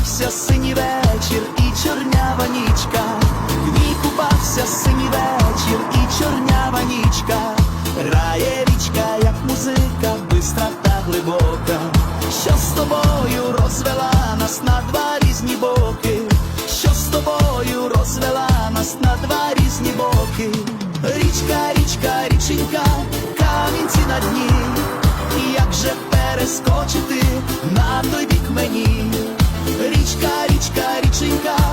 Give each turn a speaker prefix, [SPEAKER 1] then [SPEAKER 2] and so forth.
[SPEAKER 1] купався синій вечір і чорнява нічка, в ній купався синій вечір і чорнява нічка, рає річка, як музика, бистра та глибока, що з тобою розвела нас на два різні боки, що з тобою розвела нас на два різні боки, річка, річка, річенька, камінці на дні, і як же перескочити на той бік мені. Річка, річка, річенька, голуба вода,